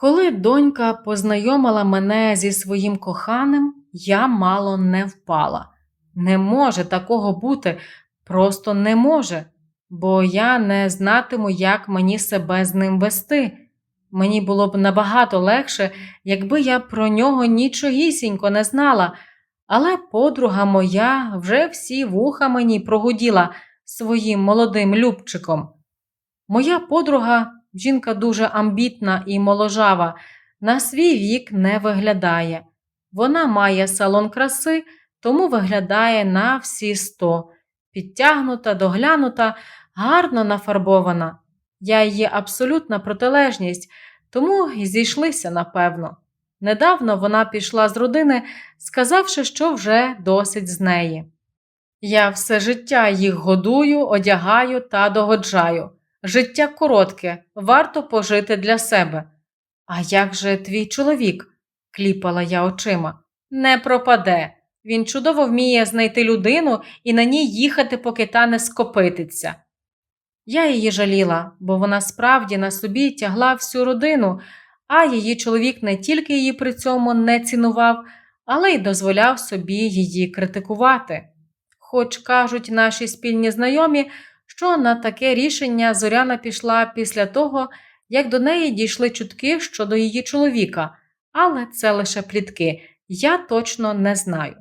Коли донька познайомила мене зі своїм коханим, я мало не впала. Не може такого бути, просто не може, бо я не знатиму, як мені себе з ним вести. Мені було б набагато легше, якби я про нього нічогісінько не знала, але подруга моя вже всі вуха мені прогуділа своїм молодим любчиком. Моя подруга, жінка дуже амбітна і моложава, на свій вік не виглядає. Вона має салон краси, тому виглядає на всі сто, підтягнута, доглянута, гарно нафарбована. Я її абсолютна протилежність, тому й зійшлися, напевно. Недавно вона пішла з родини, сказавши, що вже досить з неї. Я все життя їх годую, одягаю та догоджаю. Життя коротке, варто пожити для себе. А як же твій чоловік? кліпала я очима. Не пропаде. Він чудово вміє знайти людину і на ній їхати, поки та не скопититься. Я її жаліла, бо вона справді на собі тягла всю родину, а її чоловік не тільки її при цьому не цінував, але й дозволяв собі її критикувати. Хоч кажуть наші спільні знайомі, що на таке рішення Зоряна пішла після того, як до неї дійшли чутки щодо її чоловіка, але це лише плітки, я точно не знаю.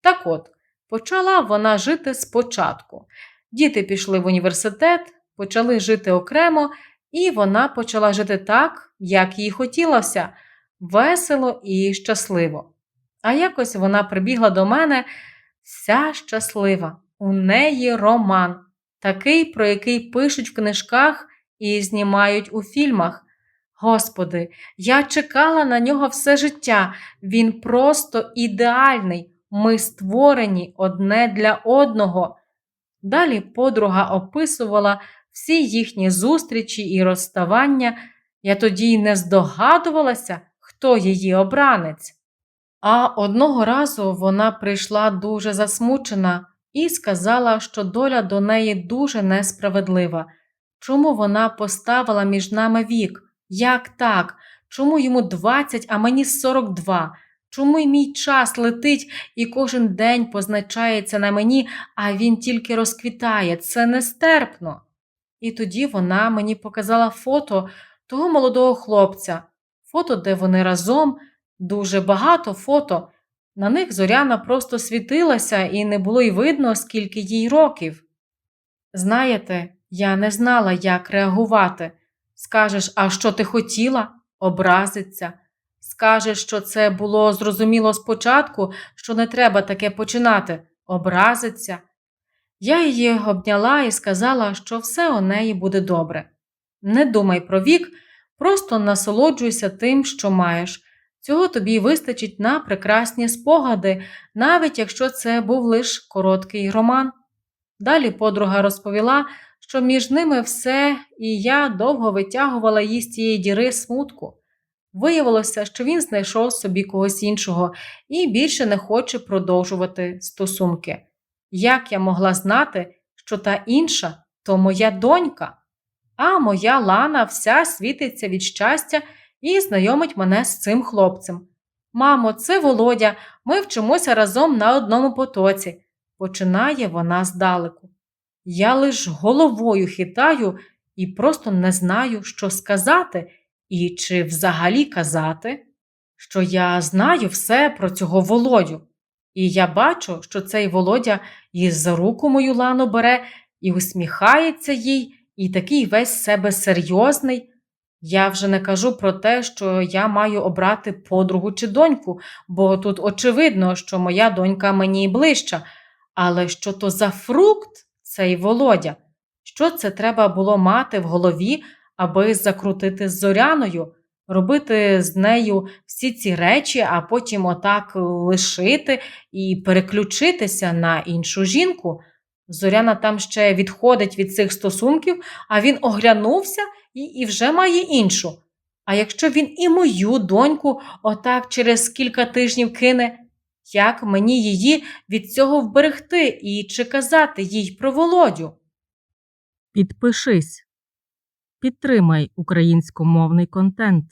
Так от, почала вона жити спочатку. Діти пішли в університет, почали жити окремо, і вона почала жити так, як їй хотілося, весело і щасливо. А якось вона прибігла до мене вся щаслива. У неї роман, такий, про який пишуть в книжках і знімають у фільмах. Господи, я чекала на нього все життя. Він просто ідеальний. Ми створені одне для одного. Далі подруга описувала всі їхні зустрічі і розставання. Я тоді й не здогадувалася, хто її обранець. А одного разу вона прийшла дуже засмучена і сказала, що доля до неї дуже несправедлива. Чому вона поставила між нами вік? Як так? Чому йому 20, а мені 42? Чому й мій час летить і кожен день позначається на мені, а він тільки розквітає? Це нестерпно. І тоді вона мені показала фото того молодого хлопця, фото, де вони разом, дуже багато фото. На них зоряна просто світилася, і не було й видно, скільки їй років. Знаєте, я не знала, як реагувати. Скажеш, а що ти хотіла? Образиться. Скажеш, що це було зрозуміло спочатку, що не треба таке починати, образиться. Я її обняла і сказала, що все у неї буде добре. Не думай про вік, просто насолоджуйся тим, що маєш. Цього тобі вистачить на прекрасні спогади, навіть якщо це був лише короткий роман. Далі подруга розповіла, що між ними все, і я довго витягувала їй з цієї діри смутку. Виявилося, що він знайшов собі когось іншого і більше не хоче продовжувати стосунки. Як я могла знати, що та інша то моя донька, а моя Лана вся світиться від щастя і знайомить мене з цим хлопцем. Мамо, це Володя, ми вчимося разом на одному потоці, починає вона здалеку. Я лиш головою хитаю і просто не знаю, що сказати, і чи взагалі казати, що я знаю все про цього Володю. І я бачу, що цей Володя і за руку мою лану бере, і усміхається їй, і такий весь себе серйозний. Я вже не кажу про те, що я маю обрати подругу чи доньку, бо тут очевидно, що моя донька мені ближча. Але що то за фрукт цей Володя? Що це треба було мати в голові, аби закрутити з зоряною, робити з нею всі ці речі, а потім отак лишити і переключитися на іншу жінку? Зоряна там ще відходить від цих стосунків, а він оглянувся і, і вже має іншу. А якщо він і мою доньку отак через кілька тижнів кине, як мені її від цього вберегти і чи казати їй про Володю? Підпишись. Підтримай українськомовний контент.